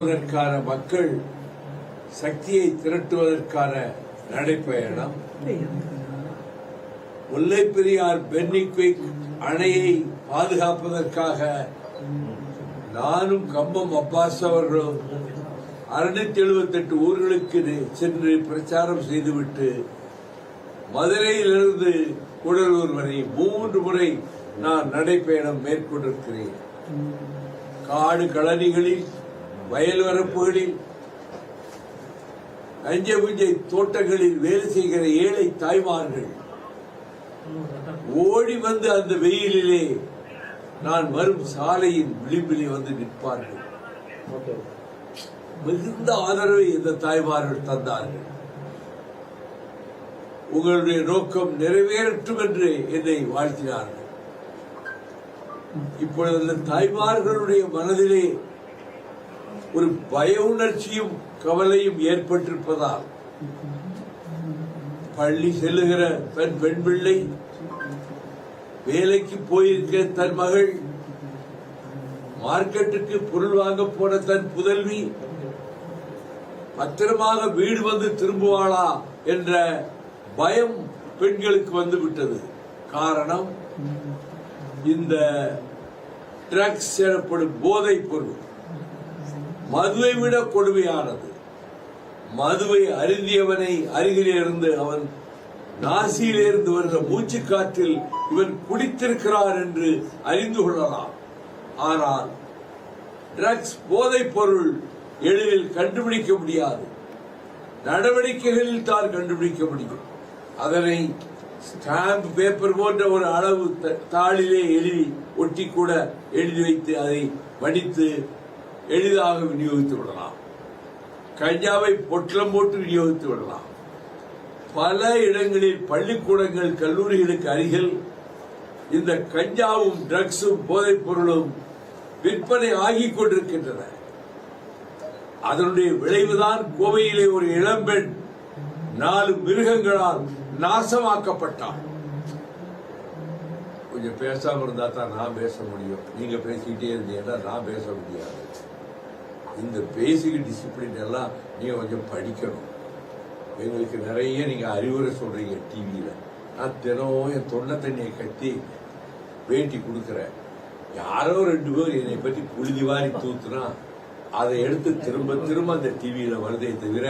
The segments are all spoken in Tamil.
அதற்கான மக்கள் சக்தியை திரட்டுவதற்கான நடைப்பயணம். முல்லை பெரியார் பென்னிக்விக் அணையை பாதுகாப்பதற்காக நானும் கம்பம் அப்பாஸ் அவர்களும் அறுநூத்தி எழுபத்தி எட்டு ஊர்களுக்கு சென்று பிரச்சாரம் செய்துவிட்டு மதுரையிலிருந்து கூடலூர் வரை மூன்று முறை நான் நடைப்பயணம் மேற்கொண்டிருக்கிறேன். காடு களனிகளில் வயல் வரப்புகளில் அஞ்ச புஞ்சை தோட்டங்களில் வேலை செய்கிற ஏழை தாய்மார்கள் ஓடி வந்து அந்த வெயிலிலே நான் வரும் சாலையின் விளிம்பிலே வந்து நிற்பார்கள். மிகுந்த ஆதரவை இந்த தாய்மார்கள் தந்தார்கள். உங்களுடைய நோக்கம் நிறைவேறட்டும் என்று என்னை வாழ்த்தினார்கள். இப்பொழுது தாய்மார்களுடைய மனதிலே ஒரு பய உணர்ச்சியும் கவலையும் ஏற்பட்டிருப்பதால் பள்ளி செல்லுகிற பெண் பெண் பிள்ளை வேலைக்கு போயிருக்க தன் மகள் மார்க்கெட்டுக்கு பொருள் வாங்க போன தன் புதல்வி பத்திரமாக வீடு வந்து திரும்புவாளா என்ற பயம் பெண்களுக்கு வந்து விட்டது காரணம் இந்த ட்ரக்ஸ் எனப்படும் போதைப் பொருள். மதுவை விட கொடுமையானது. மதுவை அருந்தியவனை அருகிலிருந்து அவன் நாசியிலிருந்து வருகிற மூச்சு காற்றில் இவன் குடித்திருக்கிறார் என்று அறிந்து கொள்ளலாம். ஆனால் ட்ரக்ஸ் போதைப் பொருள் எளிதில் கண்டுபிடிக்க முடியாது. நடவடிக்கைகளில் தான் கண்டுபிடிக்க முடியும். அதனை ஸ்டாம்ப் பேப்பர் போன்ற ஒரு அளவு த- தாளிலே எழுதி ஒட்டி கூட எழுதி வைத்து அதை வடித்து எளிதாக விநியோகித்து விடலாம். கஞ்சாவை பொட்டலம் போட்டு விநியோகித்து விடலாம். பல இடங்களில் பள்ளிக்கூடங்கள் கல்லூரிகளுக்கு அருகில் இந்த கஞ்சாவும் ட்ரக்ஸும் போதைப் பொருளும் விற்பனை ஆகிக் கொண்டிருக்கின்றன. அதனுடைய விளைவுதான் கோவையிலே ஒரு இளம்பெண் நாலு மிருகங்களால் நாசமாக்கப்பட்டாள். கொஞ்சம் பேசாம இருந்தா தான் நான் பேச முடியும். நீங்க பேசிக்கிட்டே இருந்தீங்கன்னா நான் பேச முடியாது. இந்த பேசிக் டிசிப்ளின் எல்லாம் நீங்கள் கொஞ்சம் படிக்கணும். எங்களுக்கு நிறைய நீங்கள் அறிவுரை சொல்கிறீங்க டிவியில் நான் தினமும் என் தொண்டை தண்ணியை கட்டி வேட்டி கொடுக்குறேன். யாரோ ரெண்டு பேர் என்னை பற்றி புழுதி வாரி தூத்துனா அதை எடுத்து திரும்ப திரும்ப அந்த டிவியில் வருதே தவிர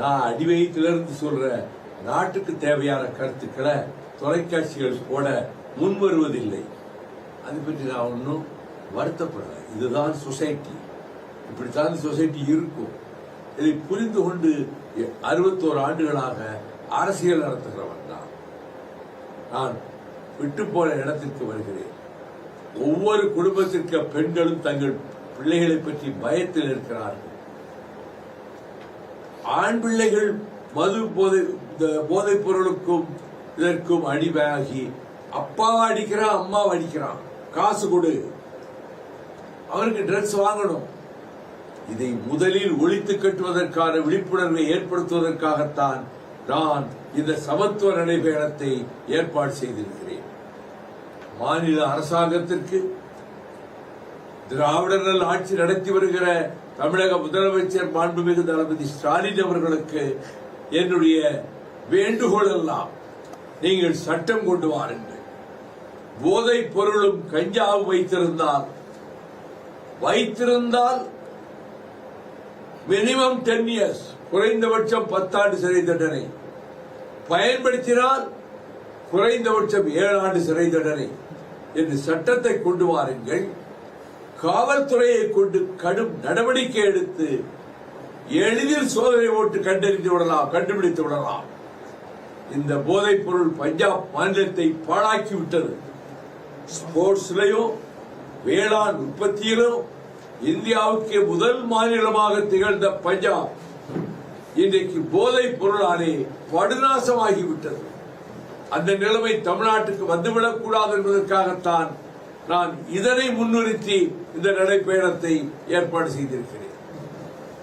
நான் அடிவயத்திலிருந்து சொல்கிற நாட்டுக்கு தேவையான கருத்துக்களை தொலைக்காட்சிகள் போட முன் வருவதில்லை அதை பற்றி நான் ஒன்றும் வருத்தப்படலை. இதுதான் சொசைட்டி இப்படித்தான் சொசைட்டி இருக்கும். இதை புரிந்து கொண்டு அறுபத்தோரு ஆண்டுகளாக அரசியல் நடத்துகிறவன் தான். நான் விட்டு போன இடத்திற்கு வருகிறேன். ஒவ்வொரு குடும்பத்திற்கு பெண்களும் தங்கள் பிள்ளைகளை பற்றி பயத்தில் இருக்கிறார்கள். ஆண் பிள்ளைகள் மது போதை இந்த போதைப் பொருளுக்கும் இதற்கும் அடிமையாகி அப்பாவை அடிக்கிறான் அம்மாவை அடிக்கிறான். காசு கொடு. அவனுக்கு ட்ரெஸ் வாங்கணும். இதை முதலில் ஒழித்து கட்டுவதற்கான விழிப்புணர்வை ஏற்படுத்துவதற்காகத்தான் நான் இந்த சமத்துவ நடைபயணத்தை ஏற்பாடு செய்திருக்கிறேன். மாநில அரசாங்கத்திற்கு திராவிடர்கள் ஆட்சி நடத்தி வருகிற தமிழக முதலமைச்சர் மாண்புமிகு தளபதி ஸ்டாலின் அவர்களுக்கு என்னுடைய வேண்டுகோள் எல்லாம் நீங்கள் சட்டம் கொண்டு வாருங்கள். போதைப் பொருளும் கஞ்சாவும் வைத்திருந்தால் வைத்திருந்தால் மினிமம் டென் இயர்ஸ் குறைந்தபட்சம் பத்தாண்டு சிறை தண்டனை. பயன்படுத்தினால் குறைந்தபட்சம் ஏழு ஆண்டு சிறை தண்டனை என்று சட்டத்தை கொண்டு வாருங்கள். காவல்துறையை கொண்டு கடும் நடவடிக்கை எடுத்து எளிதில் சோதனை ஓட்டு கண்டறிந்து விடலாம் கண்டுபிடித்து விடலாம். இந்த போதைப் பொருள் பஞ்சாப் மாநிலத்தை பாழாக்கி விட்டது. ஸ்போர்ட்ஸ்லயும் வேளாண் உற்பத்தியிலும் இந்தியாவுக்கு முதல் மாநிலமாக திகழ்ந்த பஞ்சாப் இன்றைக்கு போதைப் பொருளாலே படுநாசமாகிவிட்டது. அந்த நிலைமை தமிழ்நாட்டுக்கு வந்துவிடக் கூடாது என்பதற்காகத்தான் நான் இதனை முன்னிறுத்தி இந்த நடைப்பயணத்தை ஏற்பாடு செய்திருக்கிறேன்.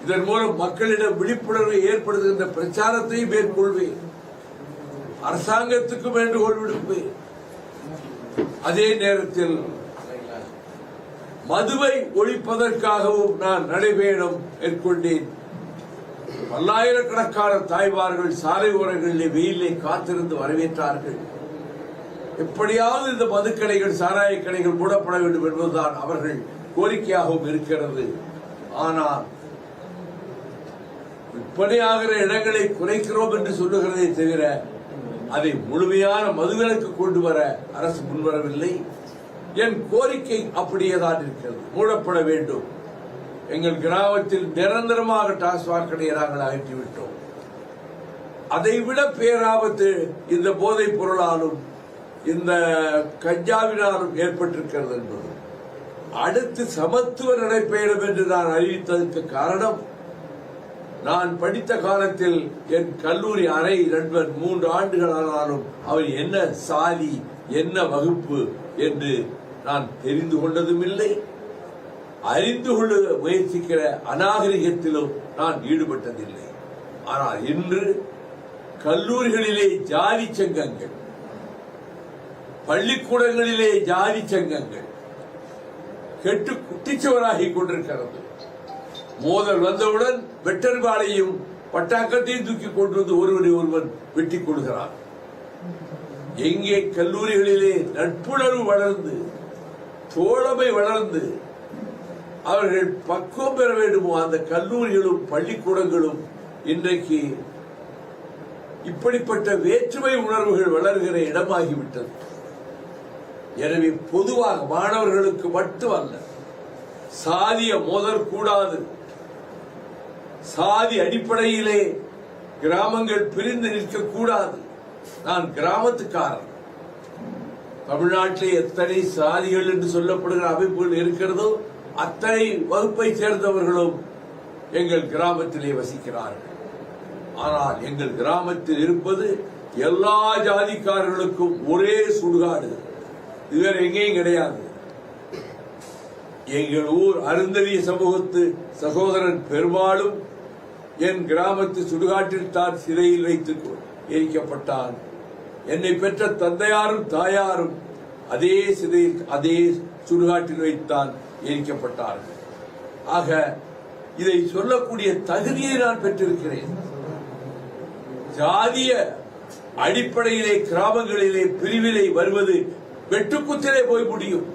இதன் மூலம் மக்களிடம் விழிப்புணர்வை ஏற்படுத்துகின்ற பிரச்சாரத்தை மேற்கொள்வேன். அரசாங்கத்துக்கும் வேண்டுகோள் விடுப்பேன். அதே நேரத்தில் மதுவை ஒழிப்பதற்காகவும் நான் நடைபயணம் மேற்கொண்டேன். பல்லாயிரக்கணக்கான தாய்மார்கள் சாலை ஓரங்களிலே வெயிலே காத்திருந்து வரவேற்றார்கள். எப்படியாவது இந்த மதுக்கடைகள் சாராய கடைகள் மூடப்பட வேண்டும் என்பதுதான் அவர்கள் கோரிக்கையாகவும் இருக்கிறது. ஆனால் விற்பனையாகிற இடங்களை குறைக்கிறோம் என்று சொல்லுகிறதே தவிர அதை முழுமையான மதுவிலக்கு கொண்டு வர அரசு முன்வரவில்லை. என் கோரிக்கை அப்படியேதான் இருக்கிறது. மூடப்பட வேண்டும். எங்கள் கிராமத்தில் நிரந்தரமாக டாஸ்மாக் கடையை நாங்கள் அகற்றிவிட்டோம். அதைவிட பேராபத்து இந்த போதைப் பொருளாலும் இந்த கஞ்சாவினாலும் ஏற்பட்டிருக்கிறது என்பது. அடுத்து சமத்துவ நடைபெறும் என்று நான் அறிவித்ததற்கு காரணம் நான் படித்த காலத்தில் என் கல்லூரி அறை நண்பன் மூன்று ஆண்டுகள் ஆனாலும் அவர் என்ன சாதி என்ன வகுப்பு என்று நான் தெரிந்து கொண்டதும் இல்லை அறிந்து கொள்ள முயற்சிக்கிற அநாகரிகத்திலும் நான் ஈடுபட்டதில்லை. ஆனால் இன்று கல்லூரிகளிலே ஜாதி சங்கங்கள் பள்ளிக்கூடங்களிலே ஜாதி சங்கங்கள் கெட்டு குட்டிச்சவராகி கொண்டிருக்கிறது. மோதல் வந்தவுடன் வெட்டர்பாலையும் பட்டாக்கத்தையும் தூக்கி கொண்டு வந்து ஒருவரை ஒருவன் வெட்டிக் கொள்கிறான். எங்கே கல்லூரிகளிலே நட்புணர்வு வளர்ந்து தோழமை வளர்ந்து அவர்கள் பக்குவம் பெற வேண்டுமோ அந்த கல்லூரிகளும் பள்ளிக்கூடங்களும் இன்றைக்கு இப்படிப்பட்ட வேற்றுமை உணர்வுகள் வளர்கிற இடமாகிவிட்டது. எனவே பொதுவாக மாணவர்களுக்கு மட்டுமல்ல சாதிய மோதல் கூடாது. சாதி அடிப்படையிலே கிராமங்கள் பிரிந்து நிற்கக்கூடாது. நான் கிராமத்துக்காரன். தமிழ்நாட்டில் எத்தனை சாதிகள் என்று சொல்லப்படுகிற அமைப்புகள் இருக்கிறதோ அத்தனை வகுப்பை சேர்ந்தவர்களும் எங்கள் கிராமத்திலே வசிக்கிறார்கள். ஆனால் எங்கள் கிராமத்தில் இருப்பது எல்லா ஜாதிக்காரர்களுக்கும் ஒரே சுடுகாடு. இது வேற எங்கேயும் கிடையாது. எங்கள் ஊர் அருந்ததிய சமூகத்து சகோதரன் பெரும்பாலும் என் கிராமத்து சுடுகாட்டில் தான் சிறையில் வைத்து எரிக்கப்பட்டான். என்னை பெற்ற தந்தையாரும் தாயாரும் அதே சிதையில் அதே சுடுகாட்டில் வைத்தான் எரிக்கப்பட்டார்கள். ஆக இதை சொல்லக்கூடிய தகுதியை நான் பெற்றிருக்கிறேன். ஜாதிய அடிப்படையிலே கிராமங்களிலே பிரிவிலே வருவது வெட்டுக்குத்திலே போய் முடியும்.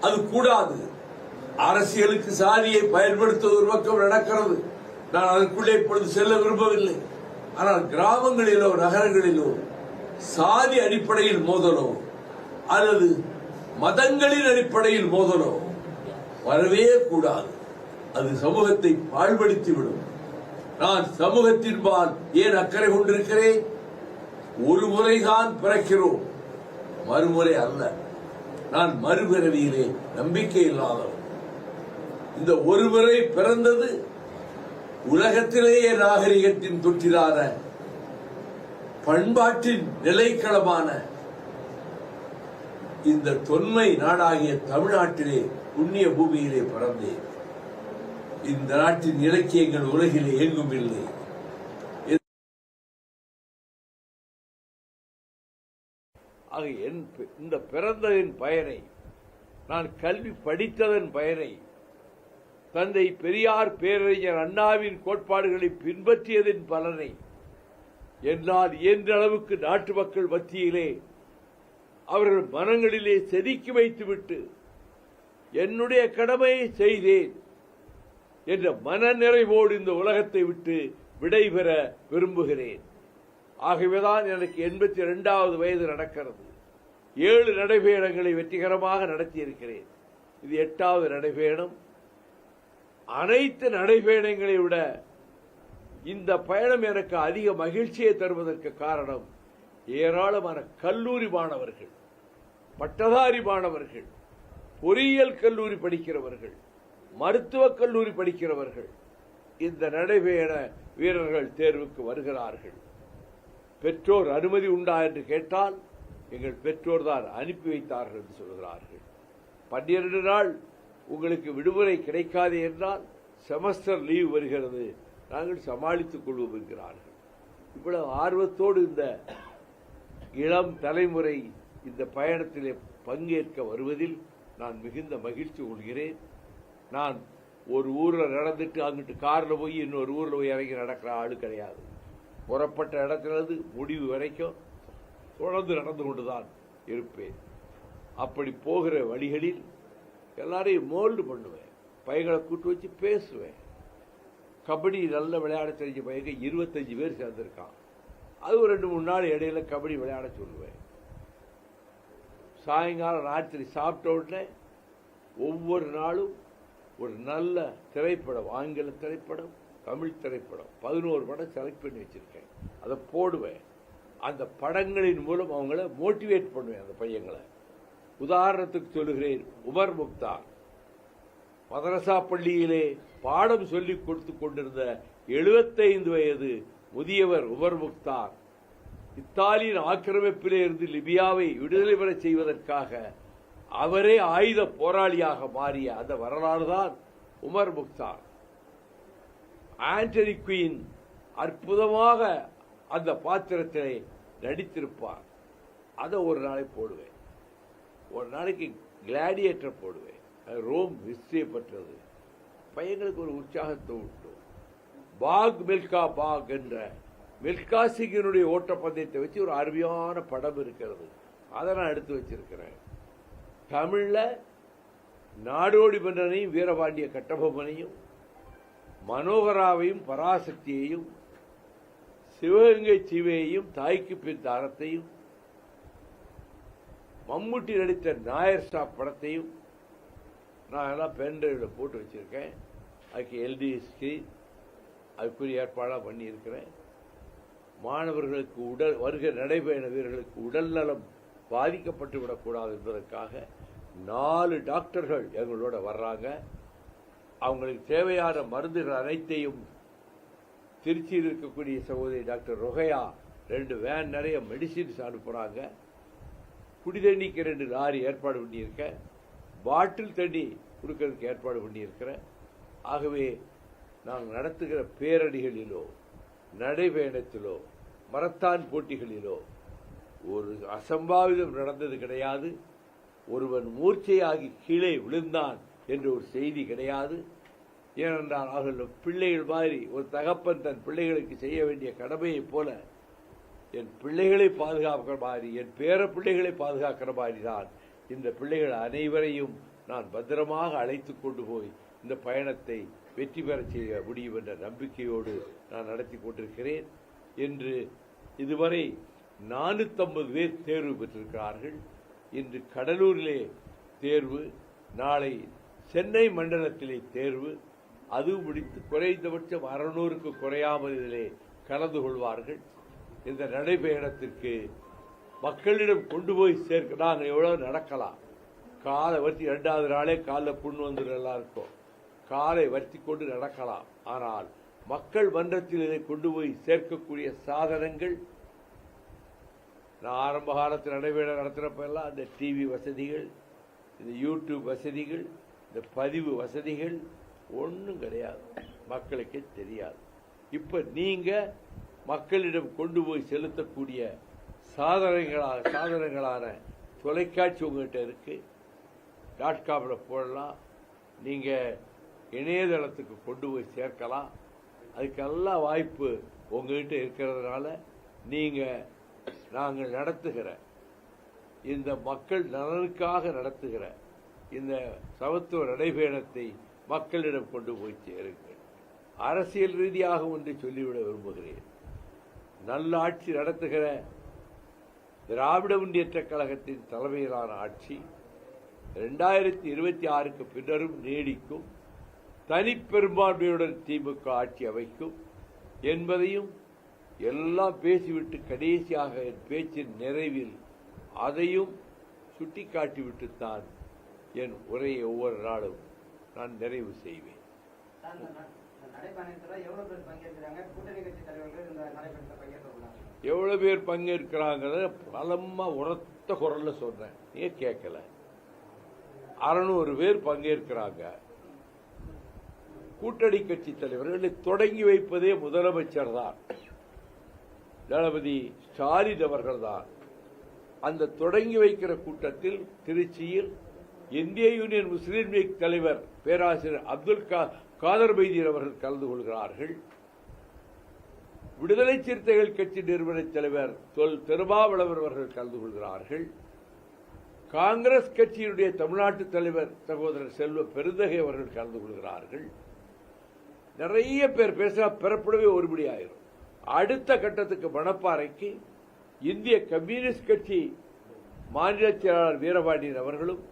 அது கூடாது. அரசியலுக்கு சாதியை பயன்படுத்துவது ஒரு பக்கம் நடக்கிறது. நான் அதற்குள்ளே இப்பொழுது செல்ல விரும்பவில்லை. ஆனால் கிராமங்களிலோ நகரங்களிலோ சாதி அடிப்படையில் மோதலோ அல்லது மதங்களின் அடிப்படையில் மோதலோ வரவே கூடாது. அது சமூகத்தை பாழ்படுத்திவிடும். நான் சமூகத்தின்பால் ஏன் அக்கறை கொண்டிருக்கிறேன்? ஒரு முறைதான் பிறக்கிறோம். மறுமுறை அல்ல. நான் மறுபிறவியிலே நம்பிக்கை இல்லாதவன். இந்த ஒரு முறை பிறந்தது உலகத்திலேயே நாகரிகத்தின் தொற்றிலான பண்பாட்டின் நிலைக்களமான இந்த தொன்மை நாடாகிய தமிழ்நாட்டிலே புண்ணிய பூமியிலே பிறந்தேன் இந்த நாட்டின் இலக்கியங்கள் உலகிலே எங்கும் இல்லை. ஆக என் இந்த பிறந்ததின் பயனை நான் கல்வி படித்ததன் பயனை தந்தை பெரியார் பேரறிஞர் அண்ணாவின் கோட்பாடுகளை பின்பற்றியதின் பலனை என்னால் இயன்ற அளவுக்கு நாட்டு மக்கள் மத்தியிலே அவர்கள் மனங்களிலே செதுக்கி வைத்துவிட்டு என்னுடைய கடமையை செய்தேன் என்ற மன நிறைவோடு இந்த உலகத்தை விட்டு விடைபெற விரும்புகிறேன். ஆகவேதான் எனக்கு எண்பத்தி இரண்டாவது வயது நடக்கிறது. ஏழு நடைபயணங்களை வெற்றிகரமாக நடத்தியிருக்கிறேன். இது எட்டாவது நடைபயணம். அனைத்து நடைபயணங்களை விட இந்த பயணம் எனக்கு அதிக மகிழ்ச்சியை தருவதற்கு காரணம் ஏராளமான கல்லூரி மாணவர்கள் பட்டதாரி மாணவர்கள் பொறியியல் கல்லூரி படிக்கிறவர்கள் மருத்துவக் கல்லூரி படிக்கிறவர்கள் இந்த நடைபயண வீரர்கள் தேர்வுக்கு வருகிறார்கள். பெற்றோர் அனுமதி உண்டா என்று கேட்டால் எங்கள் பெற்றோர் தான் அனுப்பி வைத்தார்கள் என்று சொல்கிறார்கள். பன்னிரண்டு நாள் உங்களுக்கு விடுமுறை கிடைக்காது என்றால் செமஸ்டர் லீவ் வருகிறது. நாங்கள் சமாளித்துக் கொள்வோம் என்கிறார்கள் இவ்வளவு ஆர்வத்தோடு இந்த இளம் தலைமுறை இந்த பயணத்திலே பங்கேற்க வருவதில் நான் மிகுந்த மகிழ்ச்சி கொள்கிறேன். நான் ஒரு ஊரில் நடந்துட்டு அங்கிட்டு காரில் போய் இன்னொரு ஊரில் போய் இறங்கி நடக்கிற ஆளு கிடையாது. புறப்பட்ட இடத்திலிருந்து முடிவு வரைக்கும் தொடர்ந்து நடந்து கொண்டுதான் இருப்பேன். அப்படி போகிற வழிகளில் எல்லாரையும் மோல்டு பண்ணுவேன். பைகளை கூட்டு வச்சு பேசுவேன். கபடி நல்ல விளையாட தெரிஞ்ச பையன் இருபத்தஞ்சு பேர் சேர்ந்திருக்கான். அது ஒரு ரெண்டு மூணு நாள் இடையில கபடி விளையாட சொல்லுவேன். சாயங்காலம் ராத்திரி சாப்பிட்ட உடனே ஒவ்வொரு நாளும் ஒரு நல்ல திரைப்படம் ஆங்கில திரைப்படம் தமிழ் திரைப்படம் பதினோரு படம் செலக்ட் பண்ணி வச்சிருக்கேன். அதை போடுவேன். அந்த படங்களின் மூலம் அவங்கள மோட்டிவேட் பண்ணுவேன் அந்த பையங்களை. உதாரணத்துக்கு சொல்லுகிறேன் உமர் முக்தார். மதரசா பள்ளியிலே பாடம் சொல்லிக் கொடுத்து கொண்டிருந்த 75 வயது முதியவர் உமர் முக்தார். இத்தாலியின் ஆக்கிரமிப்பிலே இருந்து லிபியாவை விடுதலை பெற செய்வதற்காக அவரே ஆயுத போராளியாக மாறிய அந்த வரலாறு தான் உமர் முக்தார். ஆண்டனி குயின் அற்புதமாக அந்த பாத்திரத்திலே நடித்திருப்பார். அதை ஒரு நாளை போடுவேன். ஒரு நாளைக்கு கிளாடியேட்டர் போடுவேன். ரோம் ஹிஸ்டரியை பற்றது பையங்களுக்கு ஒரு உற்சாகத்தை விட்டு பாக் மில்கா பாக் என்ற மில்கா சிங்கினுடைய ஓட்டப்பந்தயத்தை வச்சு ஒரு அருமையான படம் இருக்கிறது. அதை நான் எடுத்து வச்சிருக்கிறேன். தமிழில் நாடோடி மன்னனையும் வீரபாண்டிய கட்டபொம்மனையும் மனோகராவையும் பராசக்தியையும் சிவகங்கை சிவையையும் தாய்க்கு பின் தாரத்தையும் மம்முட்டி நடித்த நாயர் ஸ்டாப் படத்தையும் நான் எல்லாம் பென்ட்ரைவில் போட்டு வச்சுருக்கேன். அதுக்கு எல்டி அதுக்குரிய ஏற்பாடாக பண்ணியிருக்கிறேன். மாணவர்களுக்கு உடல் வருகை நடைபயண வீரர்களுக்கு உடல் நலம் பாதிக்கப்பட்டு விடக்கூடாது என்பதற்காக நாலு டாக்டர்கள் எங்களோட வர்றாங்க. அவங்களுக்கு தேவையான மருந்துகள் அனைத்தையும் திருச்சியில் இருக்கக்கூடிய சகோதரி டாக்டர் ரொகையா ரெண்டு வேன் நிறைய மெடிசின்ஸ் அனுப்புகிறாங்க குடிதண்ணிக்கு ரெண்டு லாரி ஏற்பாடு பண்ணியிருக்கேன். பாட்டில் தண்ணி கொடுக்கறதுக்கு ஏற்பாடு பண்ணியிருக்கிறேன். ஆகவே நாங்கள் நடத்துகிற பேரணிகளிலோ நடைபயணத்திலோ மரத்தான் போட்டிகளிலோ ஒரு அசம்பாவிதம் நடந்தது கிடையாது. ஒருவன் மூர்ச்சையாகி கீழே விழுந்தான் என்ற ஒரு செய்தி கிடையாது. ஏனென்றால் அவர்கள் பிள்ளைகள் மாதிரி ஒரு தகப்பன் தன் பிள்ளைகளுக்கு செய்ய வேண்டிய கடமையைப் போல என் பிள்ளைகளை பாதுகாக்கிற மாதிரி என் பேர பிள்ளைகளை பாதுகாக்கிற மாதிரி தான் இந்த பிள்ளைகள் அனைவரையும் நான் பத்திரமாக அழைத்து கொண்டு போய் இந்த பயணத்தை வெற்றி பெறச் செய்ய முடியும் என்ற நம்பிக்கையோடு நான் நடத்தி கொண்டிருக்கிறேன் என்று இதுவரை நானூத்தம்பது பேர் தேர்வு பெற்றிருக்கிறார்கள். இன்று கடலூரிலே தேர்வு நாளை சென்னை மண்டலத்திலே தேர்வு. அது முடித்து குறைந்தபட்சம் அறநூறுக்கு குறையாமல் இதிலே கலந்து கொள்வார்கள். இந்த நடைபயணத்திற்கு மக்களிடம் கொண்டு போய் சேர்க்க நாங்கள் எவ்வளோ நடக்கலாம்? காலை வர்த்தி ரெண்டாவது நாளே காலில் புண் வந்துடும் எல்லாருக்கும். காலை வருத்தி கொண்டு நடக்கலாம். ஆனால் மக்கள் மன்றத்தில் இதை கொண்டு போய் சேர்க்கக்கூடிய சாதனங்கள் நான் ஆரம்ப காலத்தில் நடைபெற நடத்துகிறப்பெல்லாம் இந்த அந்த டிவி வசதிகள் இந்த யூடியூப் வசதிகள் இந்த பதிவு வசதிகள் ஒன்றும் கிடையாது. மக்களுக்கே தெரியாது. இப்போ நீங்கள் மக்களிடம் கொண்டு போய் செலுத்தக்கூடிய சாதனைகளாக சாதனங்களான தொலைக்காட்சி உங்கள்கிட்ட இருக்கு. டாட் காமில் போடலாம். நீங்கள் இணையதளத்துக்கு கொண்டு போய் சேர்க்கலாம். அதுக்கெல்லாம் வாய்ப்பு உங்கள்கிட்ட இருக்கிறதுனால நீங்கள் நாங்கள் நடத்துகிற இந்த மக்கள் நலனுக்காக நடத்துகிற இந்த சமத்துவ நடைபயணத்தை மக்களிடம் கொண்டு போய் சேருங்கள். அரசியல் ரீதியாக ஒன்றை சொல்லிவிட விரும்புகிறேன். நல்ல ஆட்சி நடத்துகிற திராவிட முன்னேற்ற கழகத்தின் தலைமையிலான ஆட்சி ரெண்டாயிரத்தி இருபத்தி ஆறுக்கு பின்னரும் நீடிக்கும். தனிப்பெரும்பான்மையுடன் திமுக ஆட்சி அமைக்கும் என்பதையும் எல்லாம் பேசிவிட்டு கடைசியாக என் பேச்சின் நிறைவில் அதையும் சுட்டிக்காட்டிவிட்டுத்தான் என் உரையை ஒவ்வொரு நாளும் நான் நிறைவு செய்வேன். எவ்வளவு பேர் பங்கேற்கிறாங்க? கூட்டணி கட்சி தலைவர்கள் இந்த நடைபயணத்தில் பங்கேற்க எவ்வளோ எவ்வளவு பேர் பங்கேற்கிறாங்கிறத பலமா உரத்த குரல்ல சொல்றேன். ஏன் கேட்கல? அறுநூறு பேர் பங்கேற்கிறாங்க. கூட்டணி கட்சி தலைவர்களை தொடங்கி வைப்பதே முதலமைச்சர் தான். தளபதி ஸ்டாலின் அவர்கள் தான். அந்த தொடங்கி வைக்கிற கூட்டத்தில் திருச்சியில் இந்திய யூனியன் முஸ்லீம் லீக் தலைவர் பேராசிரியர் அப்துல் கா- காதர் பைதீர் அவர்கள் கலந்து கொள்கிறார்கள். விடுதலை சிறுத்தைகள் கட்சி நிறுவன தலைவர் தொல் திருமாவளவர் அவர்கள் கலந்து கொள்கிறார்கள். காங்கிரஸ் கட்சியினுடைய தமிழ்நாட்டு தலைவர் சகோதரர் செல்வ பெருந்தகை அவர்கள் கலந்து கொள்கிறார்கள். நிறைய பேர் பேசினா பெறப்படவே ஒருபடி ஆயிரும். அடுத்த கட்டத்துக்கு மணப்பாறைக்கு இந்திய கம்யூனிஸ்ட் கட்சி மாநில செயலாளர் வீரபாண்டியன் அவர்களும்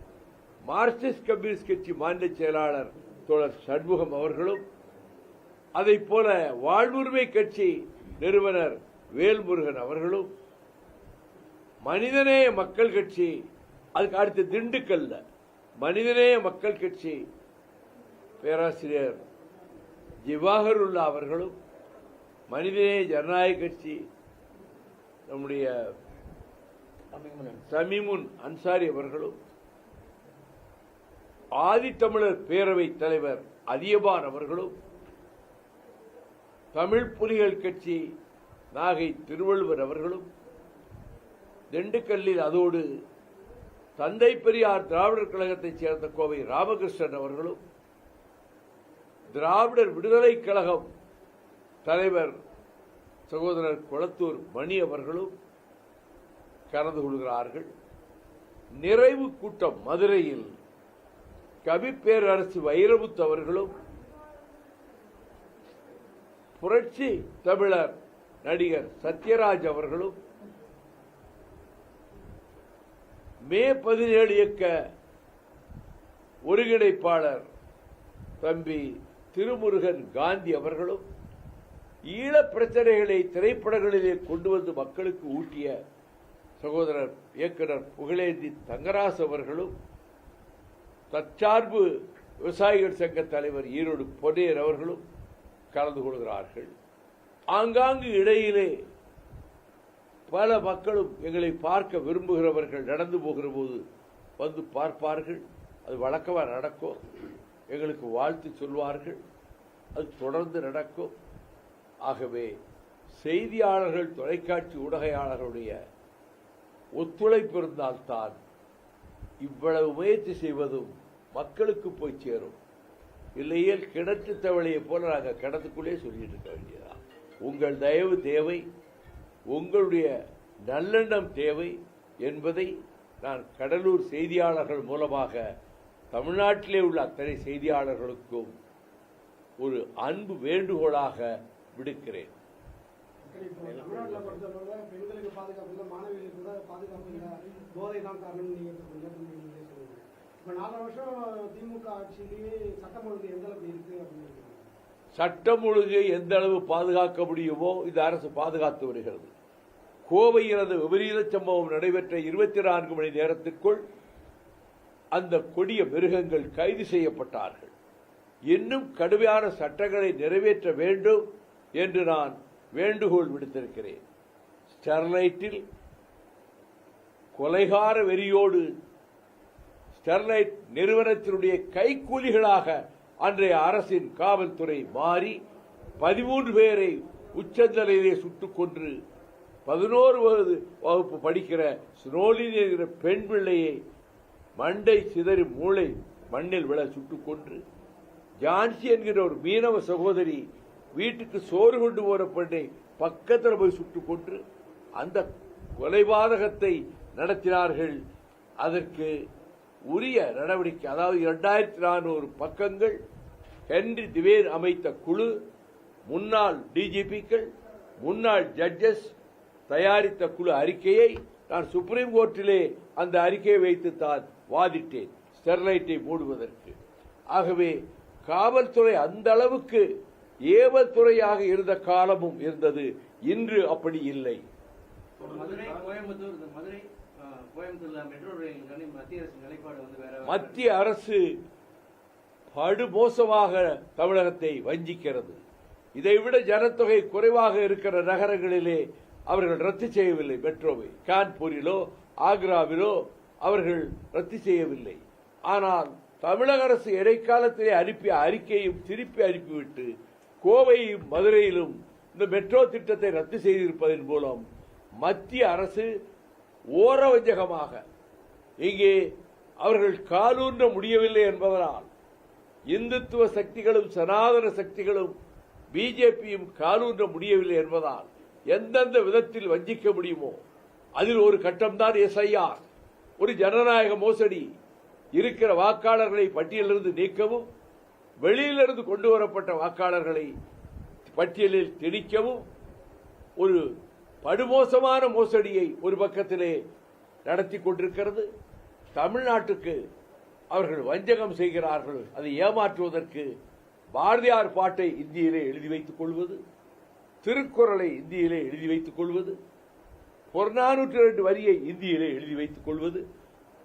மார்க்சிஸ்ட் கம்யூனிஸ்ட் கட்சி மாநில செயலாளர் தோழர் சண்முகம் அவர்களும் அதைப் போல வாழ்வுரிமை கட்சி நிறுவனர் வேல்முருகன் அவர்களும் மனிதநேய மக்கள் கட்சி அதுக்கு அடுத்து திண்டுக்கல்ல மனிதநேய மக்கள் கட்சி பேராசிரியர் ஜிவாகருல்லா அவர்களும் மனிதநேய ஜனநாயக கட்சி நம்முடைய சமிமுன் அன்சாரி அவர்களும் ஆதித்தமிழர் பேரவைத் தலைவர் அதியபான் அவர்களும் தமிழ் புலிகள் கட்சி நாகை திருவள்ளுவர் அவர்களும் திண்டுக்கல்லில் அதோடு தந்தை பெரியார் திராவிடர் கழகத்தைச் சேர்ந்த கோவை ராமகிருஷ்ணன் அவர்களும் திராவிடர் விடுதலை கழகம் தலைவர் சகோதரர் குளத்தூர் மணி அவர்களும் கலந்து கொள்கிறார்கள். நிறைவு கூட்டம் மதுரையில் கவி பேரரசு வைரமுத்து அவர்களும் புரட்சி தமிழர் நடிகர் சத்யராஜ் அவர்களும் மே பதினேழு இயக்க ஒருங்கிணைப்பாளர் தம்பி திருமுருகன் காந்தி அவர்களும் ஈழ பிரச்சனைகளை திரைப்படங்களிலே கொண்டு வந்து மக்களுக்கு ஊட்டிய சகோதரர் இயக்குனர் புகழேந்தி தங்கராசு அவர்களும் தற்சார்பு விவசாயிகள் சங்க தலைவர் ஈரோடு பொன்னையர் அவர்களும் கலந்து கொள்கிறார்கள். ஆங்காங்கு இடையிலே பல மக்களும் எங்களை பார்க்க விரும்புகிறவர்கள் நடந்து போகிற போது வந்து பார்ப்பார்கள். அது வழக்கமாக நடக்கும். எங்களுக்கு வாழ்த்து சொல்வார்கள். அது தொடர்ந்து நடக்கும். ஆகவே செய்தியாளர்கள் தொலைக்காட்சி ஊடகையாளர்களுடைய ஒத்துழைப்பு இருந்தால்தான் இவ்வளவு முயற்சி செய்வதும் மக்களுக்கு போய் சேரும். இல்லையே கிணற்று தவளையை போல நாங்கள் கிணத்துக்குள்ளே சொல்லிட்டு இருக்க வேண்டியதா உங்கள் தயவு தேவை உங்களுடைய நல்லெண்ணம் தேவை என்பதை நான் கடலூர் செய்தியாளர்கள் மூலமாக தமிழ்நாட்டிலே உள்ள அத்தனை செய்தியாளர்களுக்கும் ஒரு அன்பு வேண்டுகோளாக விடுக்கிறேன். பெண்களுக்கு பாதுகாப்பு இல்லை மாணவிகளுக்கு கூட பாதுகாப்பு இல்லை. போதை தான் காரணம் சட்டம் ஒழுங்கு எந்த அளவுக்கு இருக்கு சட்டம் ஒழுங்கை எந்த அளவு பாதுகாக்க முடியுமோ இந்த அரசு பாதுகாத்து வருகிறது. கோவையில் விபரீத சம்பவம் நடைபெற்ற இருபத்தி நான்கு மணி நேரத்திற்குள் அந்த கொடிய மிருகங்கள் கைது செய்யப்பட்டார்கள். இன்னும் கடுமையான சட்டங்களை நிறைவேற்ற வேண்டும் என்று நான் வேண்டுகோள் விடுத்திருக்கிறேன். ஸ்டெர்லைட்டில் கொலைகார வெறியோடு ஸ்டெர்லைட் நிறுவனத்தினுடைய கைக்கூலிகளாக அன்றைய அரசின் காவல்துறை மாறி பதிமூன்று பேரை உச்சந்தலையிலே சுட்டுக் கொன்று பதினோரு வகுது வகுப்பு படிக்கிற ஸ்னோலின் என்கிற பெண் பிள்ளையை மண்டை சிதறி மூளை மண்ணில் விழ சுட்டுக் கொன்று ஜான்சி என்கிற ஒரு மீனவ சகோதரி வீட்டுக்கு சோறு கொண்டு போற பெண்ணை பக்கத்தில் போய் சுட்டுக் கொன்று அந்த கொலைபாதகத்தை நடத்தினார்கள். அதற்கு உரிய நடவடிக்கை அதாவது இரண்டாயிரத்தி நானூறு பக்கங்கள் ஹென்றி திவேர் அமைத்த குழு முன்னாள் டிஜிபிக்கள் முன்னாள் ஜட்ஜஸ் தயாரித்த குழு அறிக்கையை நான் சுப்ரீம் கோர்ட்டிலே அந்த அறிக்கையை வைத்து தான் வாதிட்டேன் ஸ்டெர்லைட்டை மூடுவதற்கு. ஆகவே காவல்துறை அந்த அளவுக்கு ஏவல் துறையாக இருந்த காலமும் இருந்தது இன்று அப்படி இல்லை. மதுரை கோயம்புத்தூர் மதுரை மத்திய அரசு மத்திய அரசு படுமோசமாக தமிழகத்தை வஞ்சிக்கிறது. இதைவிட ஜனத்தொகை குறைவாக இருக்கிற நகரங்களிலே அவர்கள் ரத்து செய்யவில்லை. மெட்ரோவை கான்பூரிலோ ஆக்ராவிலோ அவர்கள் ரத்து செய்யவில்லை. ஆனால் தமிழக அரசு இடைக்காலத்திலே அனுப்பிய அறிக்கையும் திருப்பி அனுப்பிவிட்டு கோவையும் மதுரையிலும் இந்த மெட்ரோ திட்டத்தை ரத்து செய்திருப்பதன் மூலம் மத்திய அரசு ஓரவஞ்சகமாக. இங்கே அவர்கள் காலூன்ற முடியவில்லை என்பதனால் இந்துத்துவ சக்திகளும் சனாதன சக்திகளும் பிஜேபியும் காலூன்ற முடியவில்லை என்பதால் எந்தெந்த விதத்தில் வஞ்சிக்க முடியுமோ அதில் ஒரு கட்டம்தான் எஸ்ஐஆர். ஒரு ஜனநாயக மோசடி இருக்கிற வாக்காளர்களை பட்டியலிருந்து நீக்கவும் வெளியிலிருந்து கொண்டு வரப்பட்ட வாக்காளர்களை பட்டியலில் திணிக்கவும் ஒரு படுமோசமான மோசடியை ஒரு பக்கத்திலே நடத்தி கொண்டிருக்கிறது. தமிழ்நாட்டுக்கு அவர்கள் வஞ்சகம் செய்கிறார்கள். அதை ஏமாற்றுவதற்கு பாரதியார் பாட்டை இந்தியிலே எழுதி வைத்துக் கொள்வது திருக்குறளை இந்தியிலே எழுதி வைத்துக் கொள்வது புறநானூற்றி ரெண்டு வரியை இந்தியிலே எழுதி வைத்துக் கொள்வது.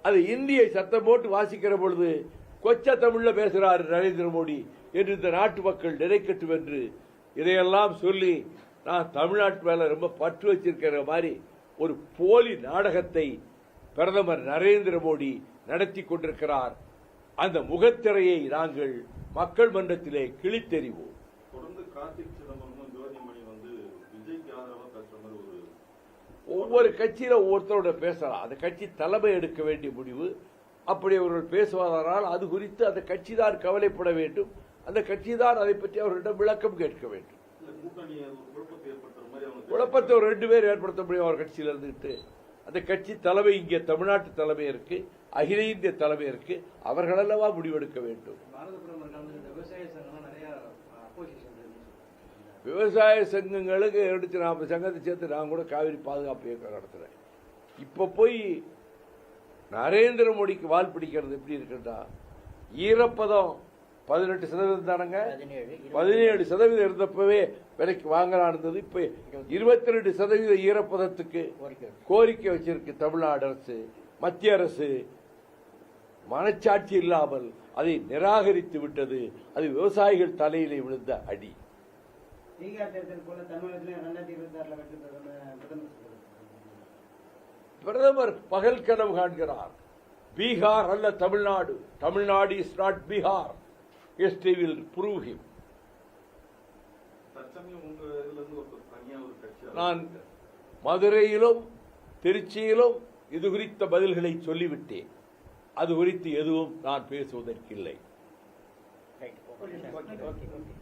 அது இந்தியை சத்தம் போட்டு வாசிக்கிற பொழுது கொச்ச தமிழ்ல பேசுகிறார் நரேந்திர மோடி என்று இந்த நாட்டு மக்கள் நினைக்கட்டும் என்று இதையெல்லாம் சொல்லி நான் தமிழ்நாட்டு மேல ரொம்ப பற்று வச்சிருக்கிற மாதிரி ஒரு போலி நாடகத்தை பிரதமர் நரேந்திர மோடி நடத்தி கொண்டிருக்கிறார். அந்த முகத்திரையை நாங்கள் மக்கள் மன்றத்திலே கிழித்தெறிவோம். தொடர்ந்து கார்த்திக் சிதம்பரமும் ஜோதிமணி வந்து விஜய்க்கு ஆதரவா பேசுற மாதிரி ஒரு ஒவ்வொரு கட்சியில ஒவ்வொருத்தரோட பேசலாம். அந்த கட்சி தலைமை எடுக்க வேண்டிய முடிவு. அப்படி அவர்கள் பேசுவதானால் அது குறித்து அந்த கட்சி தான் கவலைப்பட வேண்டும். அந்த கட்சி தான் அதை பற்றி அவர்களிடம் விளக்கம் கேட்க வேண்டும். குழப்பத்தை ஒரு ரெண்டு பேர் ஏற்படுத்த முடியும் அவர் கட்சியில இருந்துட்டு அந்த கட்சி தலைமை இங்கே தமிழ்நாட்டு தலைமை இருக்கு அகில இந்திய தலைமை இருக்கு அவர்கள் அல்லவா முடிவெடுக்க வேண்டும். விவசாய சங்கங்களுக்கு எடுத்து நாம சங்கத்தை சேர்த்து நான் கூட காவிரி பாதுகாப்பு இயக்கம் நடத்துறேன். இப்ப போய் நரேந்திர மோடிக்கு வால் பிடிக்கிறது எப்படி இருக்குன்னா ஈரப்பதம் பதினெட்டு சதவீதம் தானங்க? பதினேழு சதவீதம் இருந்தப்பவே விலைக்கு வாங்கலாம் இருந்தது இப்ப இருபத்தி ரெண்டு சதவீத ஈரப்பதத்துக்கு கோரிக்கை வச்சிருக்கு தமிழ்நாடு அரசு மத்திய அரசு. மனச்சாட்சி இல்லாமல் அதை நிராகரித்து விட்டது. அது விவசாயிகள் தலையிலே விழுந்த அடி. பிரதமர் பகல் கனவு காண்கிறார். பீகார் அல்ல Tamil Nadu. Tamil Nadu is not Bihar. History will prove him தற்சமயம் உங்க இதுல இருந்து ஒரு தனியா ஒரு கட்சி நான் மதுரையிலும் திருச்சியிலும் இது குறித்த பதில்களை சொல்லிவிட்டேன். அது குறித்து எதுவும் நான் பேசுவதற்கில்லை. Okay okay.